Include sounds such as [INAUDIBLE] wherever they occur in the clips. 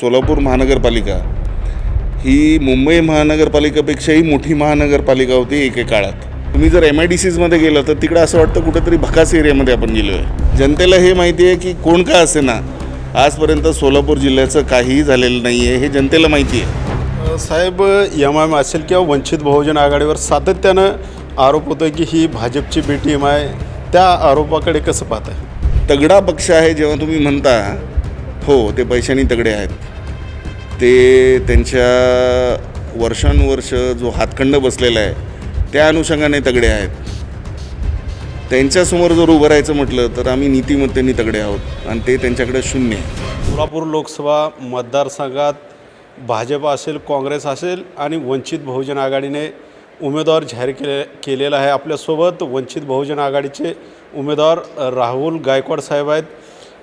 सोलापूर महानगरपालिका ही मुंबई महानगरपालिकेपेक्षाही मोठी महानगरपालिका होती एके काळात. तुम्ही जर एम आय डी सीजमध्ये गेलं तर तिकडं असं वाटतं कुठेतरी भकास एरियामध्ये आपण गेलो आहे. जनतेला हे माहिती आहे की कोण का असे ना आजपर्यंत सोलापूर जिल्ह्याचं काहीही झालेलं नाही आहे हे जनतेला माहिती आहे. साहेब एम आय एम असेल किंवा वंचित बहुजन आघाडीवर सातत्यानं आरोप होतो की ही भाजपची बी टीम आहे. त्या आरोपाकडे कसं पाहताय? तगडा पक्ष आहे जेव्हा तुम्ही म्हणता हो ते पैशानी तगडे आहेत. ते त्यांच्या वर्षानुवर्ष जो हातखंड बसलेला आहे त्या अनुषंगाने तगडे आहेत. त्यांच्यासमोर जर उभं राहायचं म्हटलं तर आम्ही नीतिमत्तेने तगडे आहोत आणि ते त्यांच्याकडे शून्य आहे. सोलापूर लोकसभा मतदारसंघात भाजप असेल काँग्रेस असेल आणि वंचित बहुजन आघाडीने उमेदवार जाहीर केले केलेला आहे आपल्यासोबत वंचित बहुजन आघाडीचे उमेदवार राहुल गायकवाड साहेब आहेत.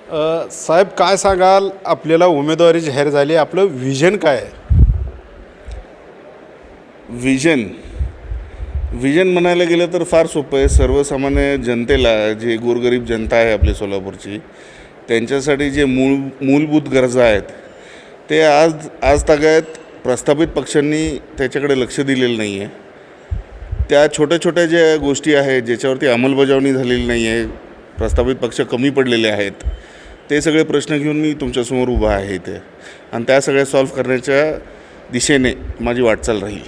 साहेब काय सांगाल? आपल्याला उमेदवारी जाहीर झाली. आपलं विजन काय आहे? विजन विजन म्हणायला गेलं तर फार सोपं आहे. सर्वसामान्य जनतेला जे गोरगरीब जनता आहे आपली सोलापूरची त्यांच्यासाठी जे मूळ मूलभूत गरजा आहेत ते आज आज तागायत प्रस्थापित पक्षांनी त्याच्याकडे लक्ष दिलेलं नाही आहे त्या छोट्या छोट्या ज्या गोष्टी आहेत ज्याच्यावरती अंमलबजावणी झालेली नाही आहे प्रस्थापित पक्ष कमी पडलेले आहेत ते सगळे प्रश्न घेऊन मी तुमच्यासमोर उभा आहे इथे. आणि त्या सगळ्या सॉल्व्ह करण्याच्या दिशेने माझी वाटचाल राहील.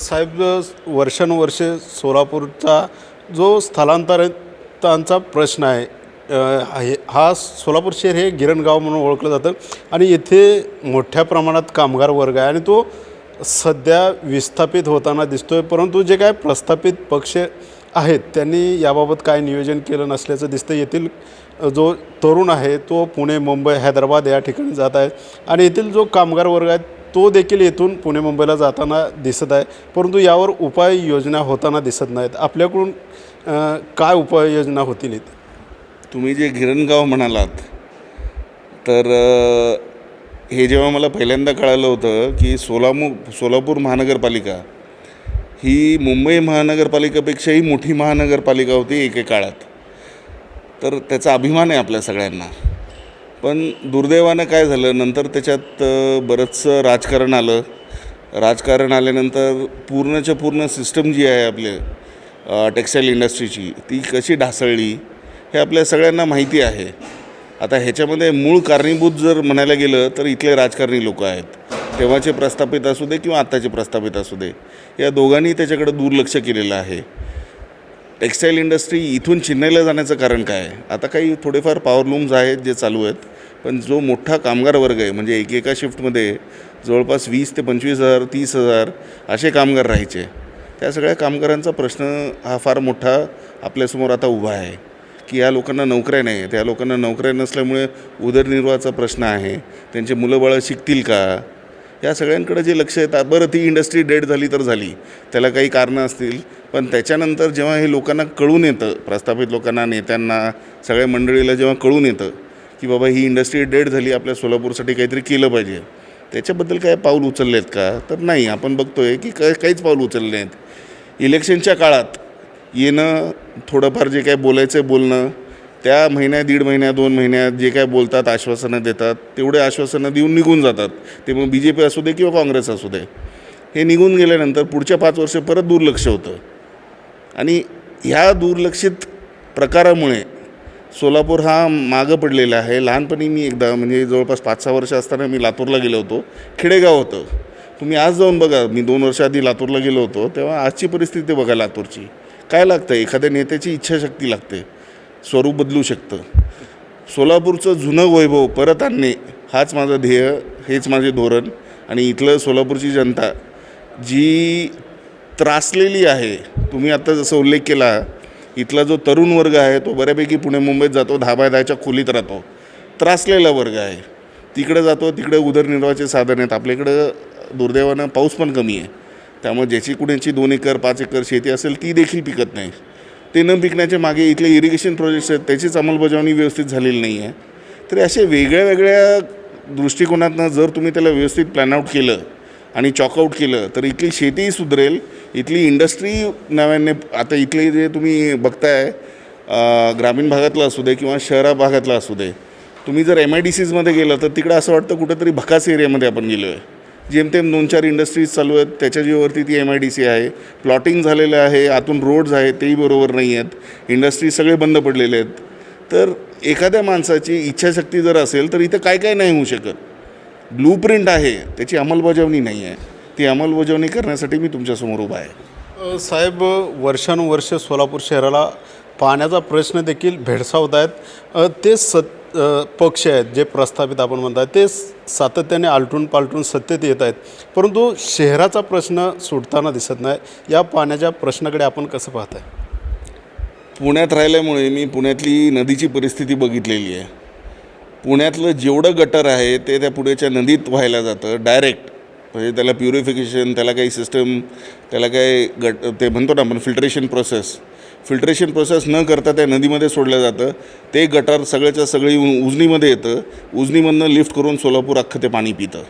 साहेब वर्षानुवर्षे सोलापूरचा जो स्थलांतरितांचा प्रश्न आहे हा सोलापूर शहर हे गिरणगाव म्हणून ओळखलं जातं आणि येथे मोठ्या प्रमाणात कामगार वर्ग आहे आणि तो सध्या विस्थापित होताना दिसतो आहे परंतु जे काय प्रस्थापित पक्ष आहेत त्यांनी याबाबत काय नियोजन केलं नसल्याचं दिसतं येथील जो तरुण आहे तो पुणे मुंबई हैदराबाद या ठिकाणी जात आहे. आणि येथील जो कामगार वर्ग आहे तो देखील येथून पुणे मुंबईला जाताना दिसत आहे. परंतु यावर उपाययोजना होताना दिसत नाहीत. आपल्याकडून काय उपाययोजना होतील इथे? तुम्ही जे गिरणगाव म्हणालात तर हे जेव्हा मला पहिल्यांदा कळालं होतं की सोलामू सोलापूर महानगरपालिका ही मुंबई महानगरपालिकेपेक्षाही मोठी महानगरपालिका होती एके काळात. तर त्याचा अभिमान आहे आपल्या सगळ्यांना. पण दुर्दैवानं काय झालं? नंतर त्याच्यात बरंचसं राजकारण आलं. राजकारण आल्यानंतर पूर्णच्या पूर्ण सिस्टम जी आहे आपले टेक्स्टाईल इंडस्ट्रीची ती कशी ढासळली हे आपल्या सगळ्यांना माहिती आहे. आता ह्याच्यामध्ये मूळ कारणीभूत जर म्हणायला गेलं तर इथले राजकारणी लोक आहेत. तेव्हाचे प्रस्थापित असू दे किंवा आत्ताचे प्रस्थापित असू दे या दोघांनी त्याच्याकडे दुर्लक्ष केलेलं आहे. टेक्स्टाईल इंडस्ट्री इथून चेन्नईला जाण्याचं कारण काय? आहे आता काही थोडेफार पॉवरलूम्स आहेत जे चालू आहेत पण जो मोठा कामगार वर्ग आहे म्हणजे एक एका शिफ्टमध्ये जवळपास वीस ते पंचवीस हजार तीस हजार असे कामगार राहायचे त्या सगळ्या कामगारांचा प्रश्न हा फार मोठा आपल्यासमोर आता उभा आहे की या लोकांना नोकऱ्या नाही आहेत. या लोकांना नोकऱ्या नसल्यामुळे उदरनिर्वाहाचा प्रश्न आहे. त्यांचे मुलं बाळं शिकतील का? या सगळ्यांकडे जे लक्ष येतात बरं ती इंडस्ट्री डेड झाली तर झाली. त्याला काही कारणं असतील. पण त्याच्यानंतर जेव्हा हे लोकांना कळून येतं प्रस्थापित लोकांना नेत्यांना सगळ्या मंडळीला जेव्हा कळून येतं की बाबा ही इंडस्ट्री डेड झाली आपल्या सोलापूरसाठी काहीतरी केलं पाहिजे. त्याच्याबद्दल काय पाऊल उचलले आहेत का? तर नाही. आपण बघतो आहे की काय काहीच पाऊल उचलले नाहीत. इलेक्शनच्या काळात येणं थोडंफार जे काय बोलायचं आहे बोलणं त्या महिन्या दीड महिन्या दोन महिन्यात जे काय बोलतात आश्वासनं देतात तेवढे आश्वासनं देऊन निघून जातात. ते मग बी जे पी असू दे किंवा काँग्रेस असू दे. हे निघून गेल्यानंतर पुढच्या पाच वर्ष परत दुर्लक्ष होतं. आणि ह्या दुर्लक्षित प्रकारामुळे सोलापूर हा मागं पडलेला आहे. लहानपणी मी एकदा म्हणजे जवळपास पाच सहा वर्ष असताना मी लातूरला गेलो होतो. खेडेगाव होतं. तुम्ही आज जाऊन बघा मी दोन वर्ष आधी लातूरला गेलो होतो तेव्हा आजची परिस्थिती बघा लातूरची. काय लागतं एखाद्या नेत्याची इच्छाशक्ती लागते. स्वरूप बदलू शकतं. सोलापूरचं जुनं वैभव परत आणणे हाच माझं ध्येय हेच माझे धोरण. आणि इथलं सोलापूरची जनता जी त्रासलेली आहे तुम्ही आत्ता जसं उल्लेख केला इथला जो तरुण वर्ग आहे तो बऱ्यापैकी पुणे मुंबईत जातो दहा बाय दहाच्या खोलीत राहतो. त्रासलेला वर्ग आहे. तिकडे जातो तिकडे उदरनिर्वाहाचे साधन आहेत. आपल्याकडं दुर्दैवानं पाऊस पण कमी आहे. त्यामुळे ज्याची कुण्याची दोन एकर पाच एकर शेती असेल ती देखील पिकत नाही. ते न पिकण्याच्या मागे इथले इरिगेशन प्रोजेक्ट्स आहेत त्याचीच अंमलबजावणी व्यवस्थित झालेली नाही आहे. तर असे वेगळ्या वेगळ्या दृष्टिकोनातनं जर तुम्ही त्याला व्यवस्थित प्लॅन आऊट केलं आणि चॉकआउट केलं तर इथली शेतीही सुधरेल इथली इंडस्ट्री नव्याने आता इथले जे तुम्ही बघताय ग्रामीण भागातलं असू दे किंवा शहरा भागातलं असू दे तुम्ही जर एम आय डी सीजमध्ये गेलं तर तिकडं असं वाटतं कुठंतरी भकास एरियामध्ये आपण गेलो आहे जेमतेम दोन चार इंडस्ट्रीज चालू आहेत त्याच्या जीवावरती ती एम आय डी सी आहे. प्लॉटिंग झालेलं आहे आतून रोड्स आहेत तेही बरोबर नाही आहेत. इंडस्ट्रीज सगळे बंद पडलेले आहेत. तर एखाद्या माणसाची इच्छाशक्ती जर असेल तर इथं काय काय नाही होऊ शकत. ब्लू प्रिंट आहे त्याची अंमलबजावणी नाही आहे. ती अंमलबजावणी करण्यासाठी मी तुमच्यासमोर उभा आहे. साहेब वर्षानुवर्ष सोलापूर शहराला पाण्याचा प्रश्न देखील भेडसावत आहेत. ते सत पक्ष आहेत जे प्रस्थापित आपण म्हणतात ते सातत्याने आलटून पालटून सत्तेत येत आहेत. परंतु शहराचा प्रश्न सुटताना दिसत नाही. या पाण्याच्या प्रश्नाकडे आपण कसं पाहताय? पुण्यात राहिल्यामुळे मी पुण्यातली नदीची परिस्थिती बघितलेली आहे. पुण्यातलं जेवढं गटर आहे ते त्या पुण्याच्या नदीत व्हायला जातं डायरेक्ट म्हणजे त्याला प्युरिफिकेशन त्याला काही सिस्टम त्याला काही गट ते म्हणतो ना आपण फिल्ट्रेशन प्रोसेस फिल्ट्रेशन प्रोसेस न करता त्या नदीमध्ये सोडलं जातं. ते गटार सगळ्याच्या सगळी उजनीमध्ये येतं. उजनीमधनं लिफ्ट करून सोलापूर अख्खं ते पाणी पितं.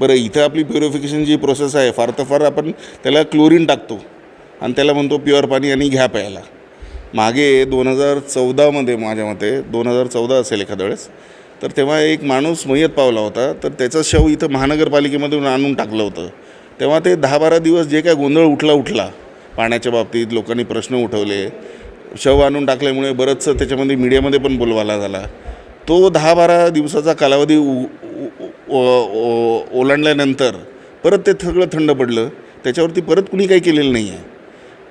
बरं इथं आपली प्युरिफिकेशन जी प्रोसेस आहे फार तर फार आपण त्याला क्लोरीन टाकतो. आणि त्याला म्हणतो प्युअर पाणी आणि घ्या प्यायला. मागे दोन हजार चौदामध्ये माझ्या मते दोन हजार चौदा असेल एखाद्या वेळेस तर तेव्हा एक माणूस मयत पावला होता. तर त्याचा शव इथं महानगरपालिकेमधून आणून टाकलं होतं. तेव्हा ते दहा बारा दिवस जे काय गोंधळ उठला उठला पाण्याच्या बाबतीत लोकांनी प्रश्न उठवले. शव आणून टाकल्यामुळे बरंचसं त्याच्यामध्ये मीडियामध्ये पण बोलवाला झाला. तो दहा बारा दिवसाचा कालावधी उ ओ- ओलांडल्यानंतर परत ते सगळं थंड पडलं. त्याच्यावरती परत कुणी काही केलेलं नाही आहे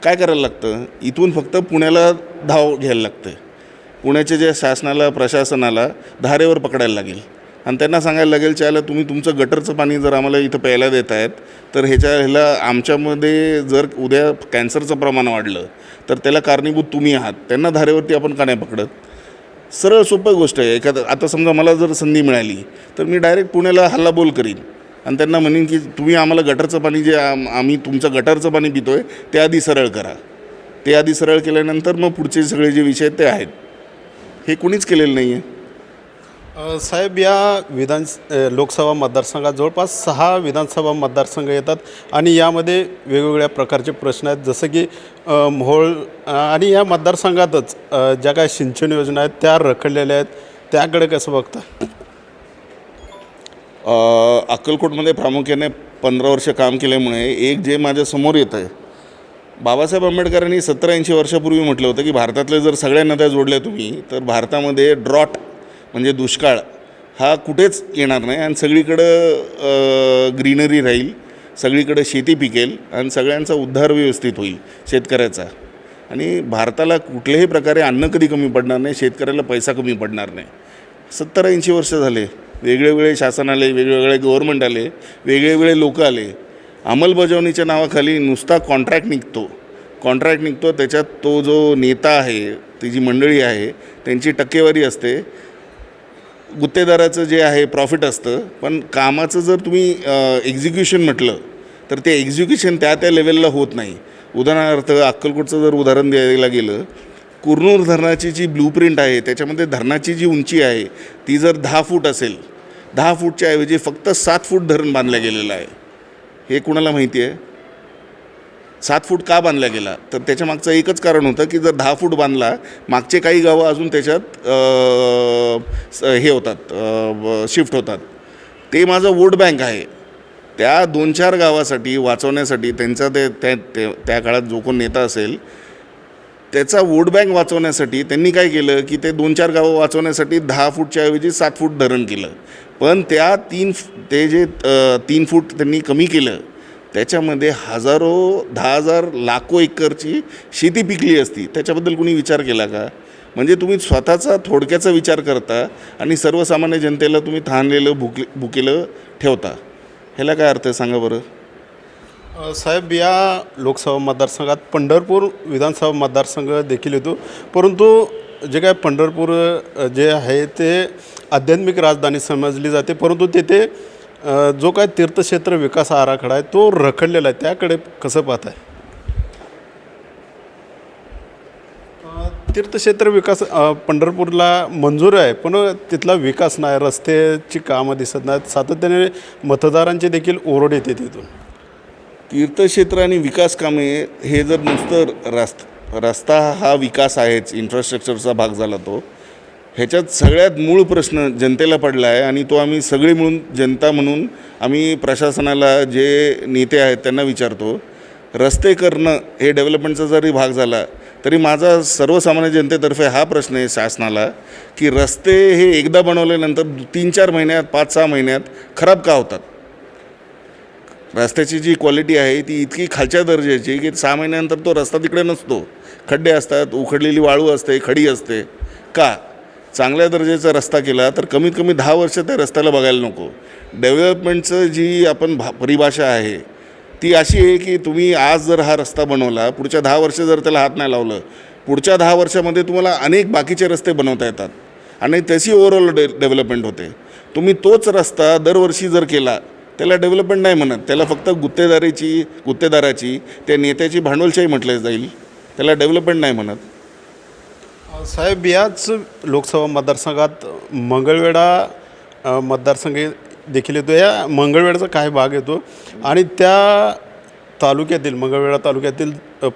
काय करायला लागतं? इथून फक्त पुण्याला धाव घ्यायला लागतं. पुण्याच्या ज्या शासनाला प्रशासनाला धारेवर पकडायला लागेल. आणि त्यांना सांगायला लागेल चायला तुम्ही तुमचं गटरचं पाणी जर आम्हाला इथं प्यायला देत आहेत तर ह्याच्या ह्याला आमच्यामध्ये जर उद्या कॅन्सरचं प्रमाण वाढलं तर त्याला कारणीभूत तुम्ही आहात. त्यांना धारेवरती आपण का नाही पकडत? सरळ सोपं गोष्ट आहे. एखादं आता समजा मला जर संधी मिळाली तर मी डायरेक्ट पुण्याला हल्लाबोल करीन. आणि त्यांना म्हणेन की तुम्ही आम्हाला गटरचं पाणी जे आम आम्ही तुमचं गटरचं पाणी पितो आहे ते आधी सरळ करा. ते आधी सरळ केल्यानंतर मग पुढचे सगळे जे विषय ते आहेत. हे कुणीच केलेलं नाही आहे साहेब या विधान लोकसभा मतदारसंघात जवळपास सहा विधानसभा मतदारसंघ येतात आणि यामध्ये वेगवेगळ्या प्रकारचे प्रश्न आहेत. जसं की मोहोळ आणि या मतदारसंघातच ज्या काय सिंचन योजना आहेत त्या रखडलेल्या आहेत. त्याकडे कसं बघता? अक्कलकोटमध्ये प्रामुख्याने पंधरा वर्ष काम केल्यामुळे एक जे माझ्यासमोर येतं आहे बाबासाहेब आंबेडकरांनी सत्तर ऐंशी वर्षापूर्वी म्हटलं होतं की भारतातल्या जर सगळ्या नद्या जोडल्या तुम्ही तर भारतामध्ये ड्रॉट म्हणजे दुष्काळ हा कुठेच येणार नाही आणि सगळीकडं ग्रीनरी राहील सगळीकडं शेती पिकेल आणि सगळ्यांचा उद्धार व्यवस्थित होईल शेतकऱ्याचा. आणि भारताला कुठल्याही प्रकारे अन्न कधी कमी पडणार नाही शेतकऱ्याला पैसा कमी पडणार नाही. सत्तर ऐंशी वर्ष झाले वेगळेवेगळे शासन आले वेगवेगळे गव्हर्नमेंट आले वेगळेवेगळे लोक आले. अंमलबजावणीच्या नावाखाली नुसता कॉन्ट्रॅक्ट निघतो. कॉन्ट्रॅक्ट निघतो त्याच्यात तो जो नेता आहे ती जी मंडळी आहे त्यांची टक्केवारी असते. गुत्तेदाराचं जे आहे प्रॉफिट असतं. पण कामाचं जर तुम्ही एक्झिक्युशन म्हटलं तर ते एक्झिक्युशन त्या त्या लेवलला होत नाही. उदाहरणार्थ अक्कलकोटचं जर उदाहरण द्यायला गेलं कुरनूर धरणाची जी ब्लूप्रिंट आहे त्याच्यामध्ये धरणाची जी उंची आहे ती जर दहा फूट असेल दहा फूटच्या ऐवजी फक्त सात फूट धरण बांधलं गेलेलं आहे. हे कुणाला माहिती आहे? सात फूट का बांधला गेला? तर त्याच्या मागचं एकच कारण होतं की जर दहा फूट बांधला मागचे काही गावं अजून त्याच्यात हे होतात शिफ्ट होतात. ते माझं वोट बँक आहे. त्या दोन चार गावासाठी वाचवण्यासाठी त्यांचा ते त्या त्या काळात जो कोण नेता असेल त्याचा वोट बँक वाचवण्यासाठी त्यांनी काय केलं की ते दोन चार गावं वाचवण्यासाठी दहा फूटच्या ऐवजी सात फूट धरण केलं. पण त्या तीन ते जे तीन फूट त्यांनी कमी केलं त्याच्यामध्ये हजारो दहा हजार लाखो एकरची शेती पिकली असती. त्याच्याबद्दल कुणी विचार केला का? म्हणजे तुम्ही स्वतःचा थोडक्याचा विचार करता आणि सर्वसामान्य जनतेला तुम्ही थांबलेलं भुक भुकेलं ठेवता. ह्याला काय अर्थ आहे? सांगा बरं. साहेब या लोकसभा मतदारसंघात पंढरपूर विधानसभा मतदारसंघ देखील येतो. परंतु जे काय पंढरपूर जे आहे ते आध्यात्मिक राजधानी समजली जाते. परंतु तेथे जो काय तीर्थक्षेत्र विकास आराखडा आहे तो रखडलेला आहे. त्याकडे कसं पाहत आहे तीर्थक्षेत्र विकास पंढरपूरला मंजूर आहे पण तिथला विकास नाही. रस्त्याची कामं दिसत नाहीत. सातत्याने मतदारांचे देखील ओरड येते तिथून. तीर्थक्षेत्र आणि विकास कामे हे जर नुसतं रस्त रस्ता हा विकास आहेच इन्फ्रास्ट्रक्चरचा भाग झाला तो ह्याच्यात सगळ्यात मूळ प्रश्न जनतेला पडला आहे आणि तो आम्ही सगळी मिळून जनता म्हणून आम्ही प्रशासनाला जे नेते आहेत त्यांना विचारतो रस्ते करणं हे डेव्हलपमेंटचा जरी भाग झाला तरी माझा सर्वसामान्य जनतेतर्फे हा प्रश्न आहे शासनाला की रस्ते हे एकदा बनवल्यानंतर तीन चार महिन्यात पाच सहा महिन्यात खराब का होतात? रस्त्याची जी क्वालिटी आहे ती इतकी खालच्या दर्जाची की सहा महिन्यानंतर तो रस्ता तिकडे नसतो. खड्डे असतात उखडलेली वाळू असते खडी असते. का? चांगल्या दर्जाचा रस्ता केला तर कमीत कमी दहा वर्ष त्या रस्त्याला बघायला नको. डेव्हलपमेंटचं जी आपण भा परिभाषा आहे ती अशी आहे की तुम्ही आज जर हा रस्ता बनवला पुढच्या दहा वर्ष जर त्याला हात नाही लावलं पुढच्या दहा वर्षामध्ये तुम्हाला अनेक बाकीचे रस्ते बनवता येतात. आणि त्याची ओव्हरऑल डे डेव्हलपमेंट होते. तुम्ही तोच रस्ता दरवर्षी जर केला त्याला डेव्हलपमेंट नाही म्हणत त्याला फक्त गुत्तेदारीची गुत्तेदाराची त्या नेत्याची भांडवलशाही म्हटलं जाईल त्याला डेव्हलपमेंट नाही म्हणत. साहेब याच लोकसभा मतदारसंघात मंगळवेढा मतदारसंघ देखील येतो. या मंगळवेढाचा काही भाग येतो? आणि त्या तालुक्यातील मंगळवेढा तालुक्यातील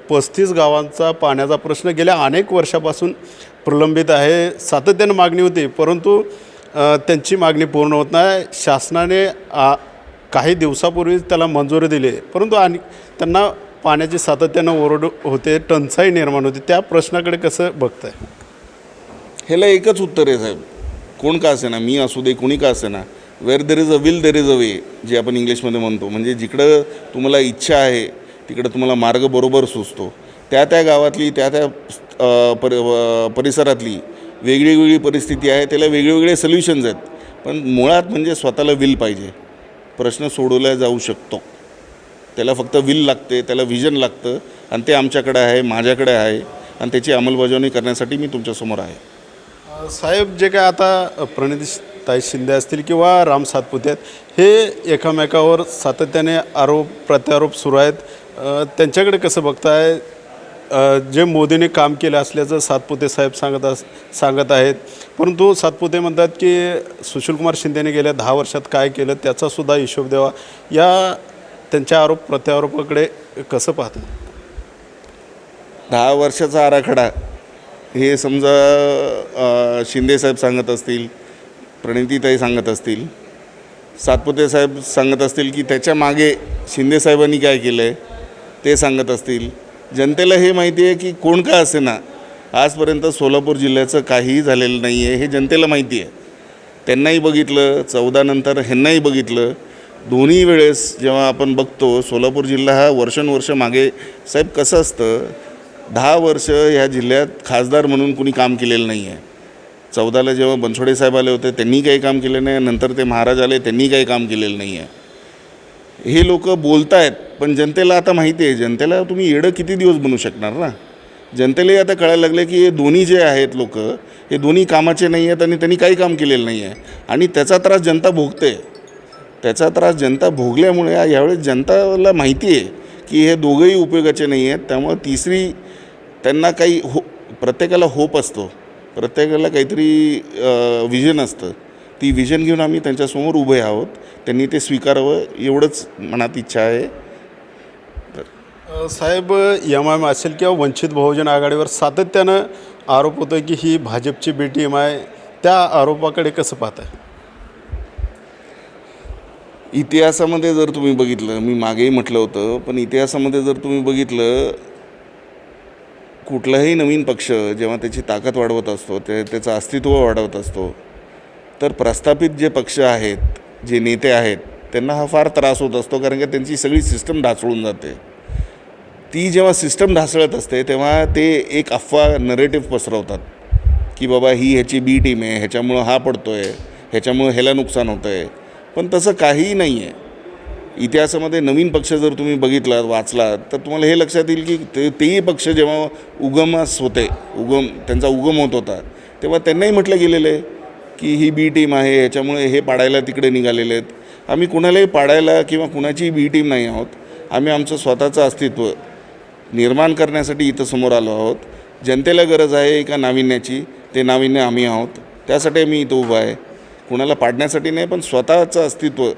पस्तीस गावांचा पाण्याचा प्रश्न गेल्या अनेक वर्षापासून प्रलंबित आहे. सातत्यानं मागणी होती परंतु त्यांची मागणी पूर्ण होत नाही. शासनाने आ, काही दिवसापूर्वीच त्याला मंजुरी दिली. परंतु आणि त्यांना पाण्याची सातत्यानं ओरड होते टंचाई निर्माण होते त्या प्रश्नाकडे कसं बघताय? ह्याला एकच उत्तर आहे साहेब. कोण का असे ना मी असू दे कोणी का असे ना where there is a will there is a way जे आपण इंग्लिशमध्ये म्हणतो. म्हणजे जिकडं तुम्हाला इच्छा आहे तिकडं तुम्हाला मार्ग बरोबर सुचतो. त्या त्या गावातली त्या त्या पर परिसरातली वेगळी वेगळी परिस्थिती आहे त्याला वेगळेवेगळे सोल्युशन्स आहेत. पण मुळात म्हणजे स्वतःला विल पाहिजे. प्रश्न सोडवला जाऊ शकतो. त्याला फक्त विल लागते त्याला व्हिजन लागतं आणि ते आमच्याकडे आहे माझ्याकडे आहे आणि त्याची अंमलबजावणी करण्यासाठी मी तुमच्यासमोर आहे. साहेब जे काय आता प्रणिती ताई शिंदे असतील किंवा राम सातपुते आहेत हे एकामेकावर सातत्याने आरोप प्रत्यारोप सुरू आहेत. त्यांच्याकडे कसं बघताय? जे मोदीने काम केलं असल्याचं सातपुते साहेब सांगत अस सांगत आहेत. परंतु सातपुते म्हणतात की सुशीलकुमार शिंदेने गेल्या दहा वर्षात काय केलं त्याचासुद्धा हिशोब द्यावा. या त्यांच्या आरोप प्रत्यारोपाकडे कसं पाहतात? दहा वर्षाचा आराखडा. हे समजा शिंदेसाहेब सांगत असतील प्रणितीताई सांगत असतील सातपुते साहेब सांगत असतील की त्याच्यामागे शिंदेसाहेबांनी काय केलं आहे ते सांगत असतील. जनतेला हे माहिती आहे की कोण का असे ना आजपर्यंत सोलापूर जिल्ह्याचं काहीही झालेलं नाही आहे हे जनतेला माहिती आहे. त्यांनाही बघितलं चौदानंतर ह्यांनाही बघितलं दोन्ही वेळेस जेव्हा आपण बघतो सोलापूर जिल्हा हा वर्षानुवर्ष मागे साहेब कसं असतं दहा वर्ष ह्या जिल्ह्यात खासदार म्हणून कुणी काम केलेलं नाही आहे चौदाला जेव्हा बनसोडे साहेब आले होते त्यांनी काही काम केलं नाही नंतर ते महाराज आले त्यांनी काही काम केलेलं नाही आहे हे लोक बोलत आहेत पण जनतेला आता माहिती आहे जनतेला तुम्ही येडं किती दिवस बनू शकणार ना? जनतेलाही आता कळायला लागले की हे दोन्ही जे आहेत लोक हे दोन्ही कामाचे नाही आहेत आणि त्यांनी काही काम केलेलं नाही आहे आणि त्याचा त्रास जनता भोगते. त्याचा त्रास जनता भोगल्यामुळे यावेळेस जनताला माहिती आहे की हे दोघंही उपयोगाचे नाही आहेत. त्यामुळं तिसरी त्यांना काही हो प्रत्येकाला होप असतो. प्रत्येकाला काहीतरी विजन असतं. ती विजन घेऊन आम्ही त्यांच्यासमोर उभे आहोत. त्यांनी ते स्वीकारावं एवढंच मनात इच्छा आहे. तर साहेब एम आय एम असेल किंवा वंचित बहुजन आघाडीवर सातत्यानं आरोप होतो की ही भाजपची बी एम आय त्या आरोपाकडे कसं पाहताय? इतिहासामध्ये जर तुम्ही बघितलं मी मागेही म्हटलं होतं पण इतिहासामध्ये जर तुम्ही बघितलं कुठलाही नवीन पक्ष जेव्हा त्याची ताकद वाढवत असतो ते त्याचं अस्तित्व वाढवत असतो तर प्रस्थापित जे पक्ष आहेत जे नेते आहेत त्यांना हा फार त्रास होत असतो कारण की त्यांची सगळी सिस्टम ढासळून जाते. ती जेव्हा सिस्टम ढासळत असते तेव्हा ते एक अफवा नरेटिव्ह पसरवतात की बाबा ही ह्याची बी टीम आहे ह्याच्यामुळं हा पडतो आहे ह्याच्यामुळं ह्याला नुकसान होतं आहे पण तसं काहीही नाही आहे इतिहासामध्ये नवीन पक्ष जर तुम्ही बघितलात वाचलात तर तुम्हाला हे लक्षात येईल की ते तेही पक्ष जेव्हा उगमास होते उगम त्यांचा उगम होत होता तेव्हा त्यांनाही म्हटलं गेलेलं आहे की ही बी टीम आहे याच्यामुळे हे पाडायला तिकडे निघालेले आहेत. आम्ही कुणालाही पाडायला किंवा कुणाचीही बी टीम नाही आहोत. आम्ही आमचं स्वतःचं अस्तित्व निर्माण करण्यासाठी इथं समोर आलो आहोत. जनतेला गरज आहे एका नाविन्याची ते नाविन्य आम्ही आहोत. त्यासाठी मी इथं उभा आहे. कुणाला पाडण्यासाठी नाही पण स्वतःचं अस्तित्व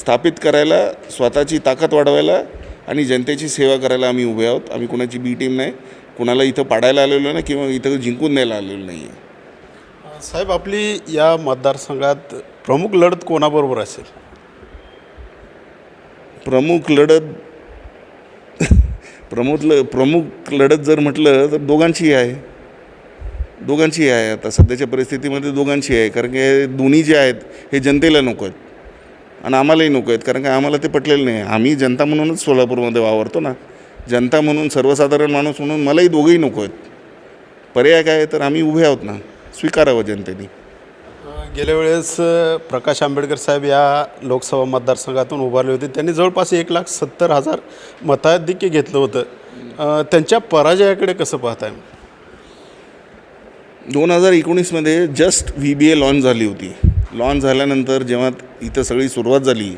स्थापित करायला स्वतःची ताकद वाढवायला आणि जनतेची सेवा करायला आम्ही उभे आहोत. आम्ही कुणाची बी टीम नाही. कुणाला इथं पाडायला आलेलो नाही किंवा इथं जिंकून द्यायला आलेलो नाही. आहे साहेब आपली या मतदारसंघात प्रमुख लढत कोणाबरोबर असेल? प्रमुख लढत [LAUGHS] प्रमुख ल प्रमुख लढत जर म्हटलं तर दोघांची आहे. दोघांची आहे. आता सध्याच्या परिस्थितीमध्ये दोघांची आहे. कारण की दोन्ही जे आहेत हे जनतेला नको आहेत. आणि आम्हालाही नको आहेत. कारण की आम्हाला ते पटलेलं नाही. आम्ही जनता म्हणूनच सोलापूरमध्ये वावरतो ना. जनता म्हणून सर्वसाधारण माणूस म्हणून मलाही दोघंही नको आहेत. पर्याय काय तर आम्ही उभे आहोत ना. स्वीकारावं जनतेने. गेल्या वेळेस प्रकाश आंबेडकर साहेब या लोकसभा मतदारसंघातून उभारले होते. त्यांनी जवळपास एक लाख सत्तर हजार मताधिक्य घेतलं होतं. त्यांच्या पराजयाकडे कसं पाहताय? दोन हजार एकोणीसमध्ये just V B A launch झाली होती. लॉन्च झाल्यानंतर जेव्हा इथं सगळी सुरुवात झाली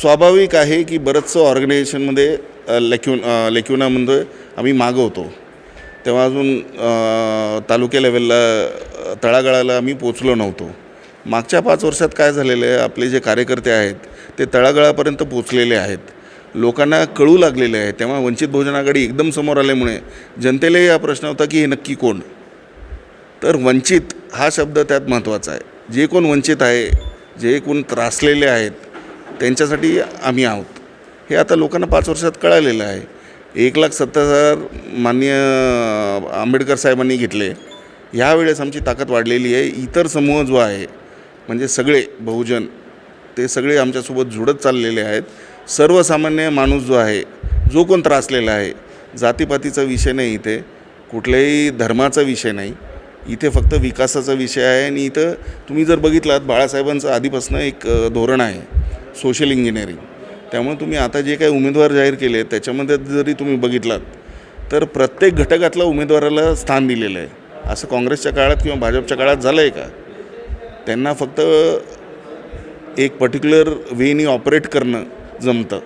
स्वाभाविक आहे की बरंचसं ऑर्गनायझेशनमध्ये लेक्युन लेक्युनामध्ये आम्ही मागं होतो. तेव्हा अजून तालुक्या लेवलला तळागाळाला आम्ही पोचलो नव्हतो. मागच्या पाच वर्षात काय झालेलं आहे आपले जे कार्यकर्ते आहेत ते तळागाळापर्यंत पोचलेले आहेत. लोकांना कळू लागलेले आहे. तेव्हा वंचित बहुजन आघाडी एकदम समोर आल्यामुळे जनतेलाही हा प्रश्न होता की हे नक्की कोण? तर वंचित हा शब्द त्यात महत्त्वाचा आहे. जे कोण वंचित आहे जे कोण त्रासलेले आहेत त्यांच्यासाठी आम्ही आहोत. हे आता लोकांना पाच वर्षात कळालेलं आहे. एक लाख सत्तर हजार माननीय आंबेडकर साहेबांनी घेतले. ह्यावेळेस आमची ताकद वाढलेली आहे. इतर समूह जो आहे म्हणजे सगळे बहुजन ते सगळे आमच्यासोबत जुडत चाललेले आहेत. सर्वसामान्य माणूस जो आहे जो कोण त्रासलेला आहे जातीपातीचा विषय नाही इथे. कुठल्याही धर्माचा विषय नाही. इथे फक्त विकासाचा विषय आहे आणि इथं तुम्ही जर बघितलात बाळासाहेबांचं आधीपासून एक धोरण आहे सोशल इंजिनिअरिंग त्यामुळे तुम्ही आता जे काही उमेदवार जाहीर केले त्याच्यामध्ये जरी तुम्ही बघितलात तर प्रत्येक घटकातल्या उमेदवाराला स्थान दिलेलं आहे. असं काँग्रेसच्या काळात किंवा भाजपच्या काळात झालं आहे का? त्यांना फक्त एक पर्टिक्युलर वेनी ऑपरेट करणं जमतं.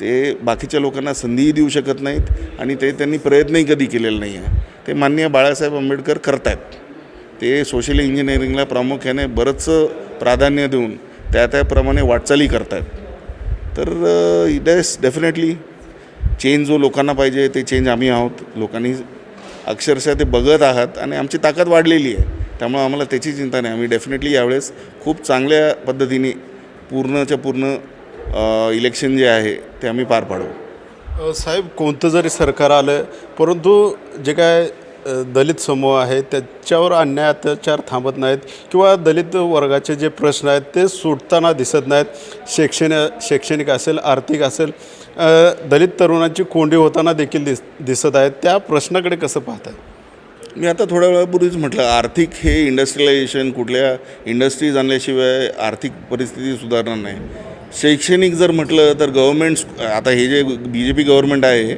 ते बाकीच्या लोकांना संधीही देऊ शकत नाहीत आणि ते त्यांनी प्रयत्नही कधी केलेला नाही आहे. ते माननीय बाळासाहेब आंबेडकर करतायत. ते सोशल इंजिनिअरिंगला प्रामुख्याने बरंचसं प्राधान्य देऊन त्या त्याप्रमाणे वाटचाली करतायत. तर डेस डेफिनेटली चेंज जो लोकांना पाहिजे ते चेंज आम्ही आहोत. लोकांनी अक्षरशः ते बघत आहात आणि आमची ताकद वाढलेली आहे. त्यामुळे आम्हाला त्याची चिंता नाही. आम्ही डेफिनेटली यावेळेस खूप चांगल्या पद्धतीने पूर्णच्या पूर्ण इलेक्शन जे आहे ते आम्ही पार पाडू. साहेब कोणतं जरी सरकार आलं परंतु जे काय दलित समूह आहे त्याच्यावर अन्याय अत्याचार थांबत नाहीत किंवा दलित वर्गाचे जे प्रश्न आहेत ते सुटताना दिसत नाहीत. शैक्षण शैक्षणिक असेल आर्थिक असेल दलित तरुणांची कोंडी होताना देखील दिस दिसत आहेत. त्या प्रश्नाकडे कसं पाहताय? मी आता थोड्या वेळापूर्वीच म्हटलं आर्थिक हे इंडस्ट्रियलायझेशन कुठल्या इंडस्ट्रीज आणल्याशिवाय आर्थिक परिस्थिती सुधारणार नाही. शैक्षणिक जर म्हटलं तर गव्हर्मेंट आता हे जे बी जे पी गव्हर्मेंट आहे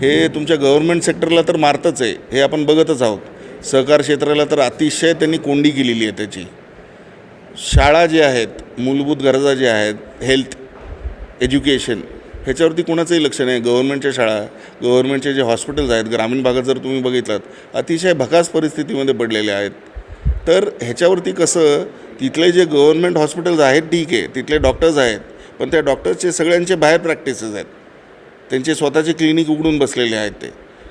हे तुमच्या गव्हर्मेंट सेक्टरला तर मारतच आहे हे आपण बघतच आहोत. सहकार क्षेत्राला तर अतिशय त्यांनी कोंडी केलेली आहे त्याची. शाळा जे आहेत मूलभूत गरजा ज्या आहेत हेल्थ एज्युकेशन ह्याच्यावरती कोणाचंही लक्ष नाही. गव्हर्नमेंटच्या शाळा गव्हर्नमेंटचे जे हॉस्पिटल्स आहेत ग्रामीण भागात जर तुम्ही बघितलात अतिशय भकास परिस्थितीमध्ये पडलेले आहेत. तर ह्याच्यावरती कसं तिथले जे गव्हर्नमेंट हॉस्पिटल्स आहेत ठीक आहे. तिथले डॉक्टर्स आहेत पण त्या डॉक्टर्सचे सगळ्यांचे बाहेर प्रॅक्टिसेस आहेत. त्यांचे स्वतःचे क्लिनिक उघडून बसलेले आहेत ते.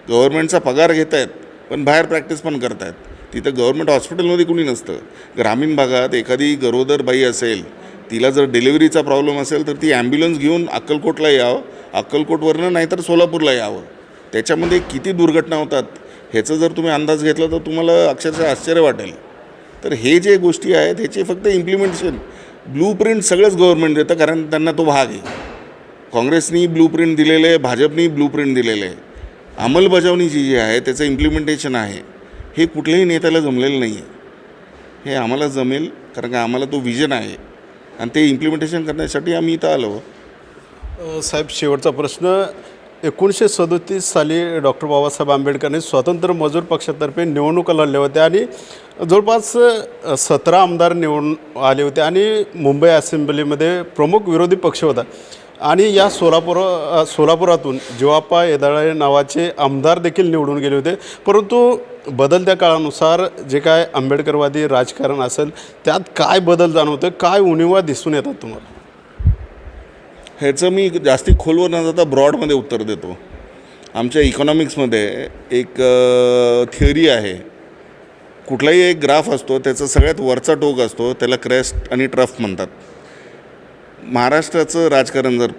गव्हर्नमेंटचा पगार घेत आहेत पण बाहेर प्रॅक्टिस पण करत आहेत तिथं गव्हर्नमेंट हॉस्पिटलमध्ये कुणी नसतं. ग्रामीण भागात एखादी गरोदर बाई असेल तिला जर डिलिव्हरीचा प्रॉब्लेम असेल तर ती ॲम्ब्युलन्स घेऊन अक्कलकोटला यावं. अक्कलकोटवरनं नाहीतर सोलापूरला यावं. त्याच्यामध्ये किती दुर्घटना होतात ह्याचा जर तुम्ही अंदाज घेतला तर तुम्हाला अक्षरशः आश्चर्य वाटेल. तर हे जे गोष्टी आहेत ह्याचे फक्त इम्प्लिमेंटेशन ब्लू प्रिंट सगळंच गव्हर्नमेंट देतं कारण त्यांना तो भाग आहे. काँग्रेसनी ब्लू प्रिंट दिलेलं आहे भाजपनी ब्लू प्रिंट दिलेलं. आहे अंमलबजावणी जी जी आहे त्याचं इम्प्लिमेंटेशन आहे. हे कुठल्याही नेत्याला जमलेलं नाही आहे हे आम्हाला जमेल कारण का आम्हाला तो विजन आहे. आणि ते इम्प्लिमेंटेशन करण्यासाठी आम्ही इथं आलो. साहेब शेवटचा प्रश्न. एकोणीसशे सदोतीस साली डॉक्टर बाबासाहेब आंबेडकरांनी स्वतंत्र मजूर पक्षातर्फे निवडणुका लढल्या होत्या आणि जवळपास सतरा आमदार निवडून आले होते आणि मुंबई असेंब्लीमध्ये प्रमुख विरोधी पक्ष होता. आणि या सोलापूर सोलापुरातून जिवापा येदाळे नावाचे आमदार देखील निवडून गेले होते. परंतु बदलत्या काळानुसार जे काय आंबेडकरवादी राजकारण असेल त्यात काय बदल जाणवतं काय उणिवा दिसून येतात तुम्हाला? ह्याचं मी जास्ती खोलवर न जाता ब्रॉडमध्ये उत्तर देतो. आमच्या इकॉनॉमिक्समध्ये एक थिअरी आहे. कुठलाही एक ग्राफ असतो त्याचा सगळ्यात वरचा टोक असतो त्याला क्रेस्ट आणि ट्रफ म्हणतात. महाराष्ट्राचं राजकारण जर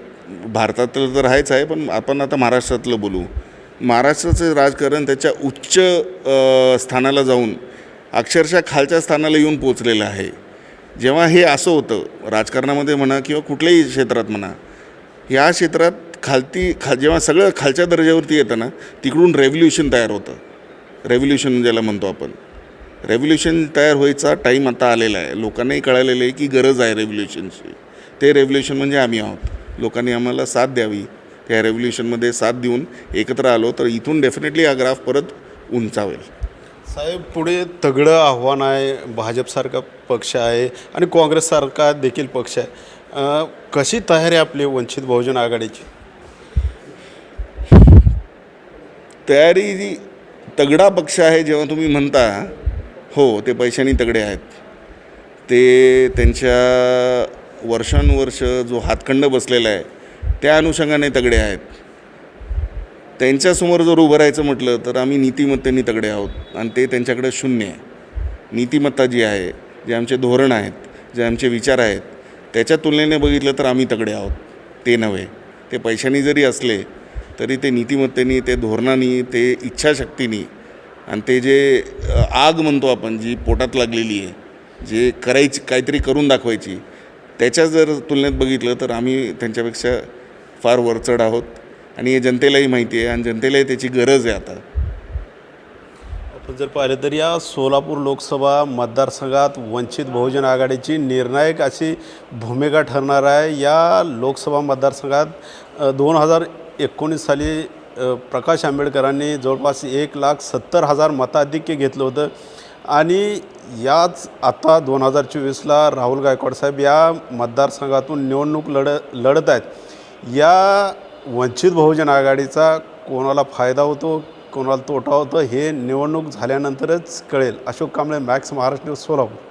भारतातलं तर आहेच आहे पण आपण आता महाराष्ट्रातलं बोलू. महाराष्ट्राचं राजकारण त्याच्या उच्च स्थानाला जाऊन अक्षरशः खालच्या स्थानाला येऊन पोचलेलं आहे. जेव्हा हे असं होतं राजकारणामध्ये म्हणा किंवा कुठल्याही क्षेत्रात म्हणा या क्षेत्रात खालती खा जेव्हा सगळं खालच्या दर्जावरती येतं ना तिकडून रेव्होल्युशन तयार होतं. रेव्होल्युशन ज्याला म्हणतो आपण. रेव्होल्युशन तयार व्हायचा टाईम आता आलेला आहे. लोकांनाही कळालेलं आहे की गरज आहे रेव्होल्युशनची ते रेव्होल्युशन म्हणजे आम्ही आहोत. लोकांनी आम्हाला साथ द्यावी. त्या रेव्होल्युशनमध्ये साथ देऊन एकत्र आलो तर इथून डेफिनेटली हा ग्राफ परत उंचावेल. साहेब पुढे तगडं आव्हान आहे. भाजपसारखा पक्ष आहे आणि काँग्रेससारखा देखील पक्ष आहे. कशी तयारी आहे आपली वंचित बहुजन आघाडीची? तयारी जी तगडा पक्ष आहे जेव्हा तुम्ही म्हणता हो ते पैशानी तगडे आहेत. ते त्यांच्या वर्षानुवर्ष जो हातखंड बसलेला आहे त्या अनुषंगाने तगडे आहेत. त्यांच्यासमोर जर उभं राहायचं म्हटलं तर आम्ही नीतिमत्तेने तगडे आहोत. आणि ते त्यांच्याकडे शून्य आहे. नीतिमत्ता जी आहे जे आमचे धोरण आहेत जे आमचे विचार आहेत त्याच्या तुलनेने बघितलं तर आम्ही तगडे आहोत. ते नव्हे. ते पैशानी जरी असले तरी ते नीतिमत्तेनी ते धोरणानी ते इच्छाशक्तीनी आणि ते जे आग म्हणतो आपण जी पोटात लागलेली आहे जे करायची काहीतरी करून दाखवायची त्याच्या जर तुलनेत बघितलं तर आम्ही त्यांच्यापेक्षा फार वरचढ आहोत. आणि हे जनतेलाही माहिती आहे आणि जनतेलाही त्याची गरज आहे आता. आपण जर पाहिलं तर या सोलापूर लोकसभा मतदारसंघात वंचित बहुजन आघाडीची निर्णायक अशी भूमिका ठरणार आहे. या लोकसभा मतदारसंघात दोन हजार एकोणीस साली प्रकाश आंबेडकरांनी जवळपास एक लाख सत्तर हजार मताधिक्य घेतलं होतं. आणि याच आता दोन हजार चोवीसला राहुल गायकवाड साहेब या मतदारसंघातून निवडणूक लढ लढत आहेत. या वंचित बहुजन आघाडीचा कोणाला फायदा होतो? कोणाला तोटा होतो हे निवडणूक झाल्यानंतरच कळेल. Ashok Kamble Max Maharashtra news Solapur.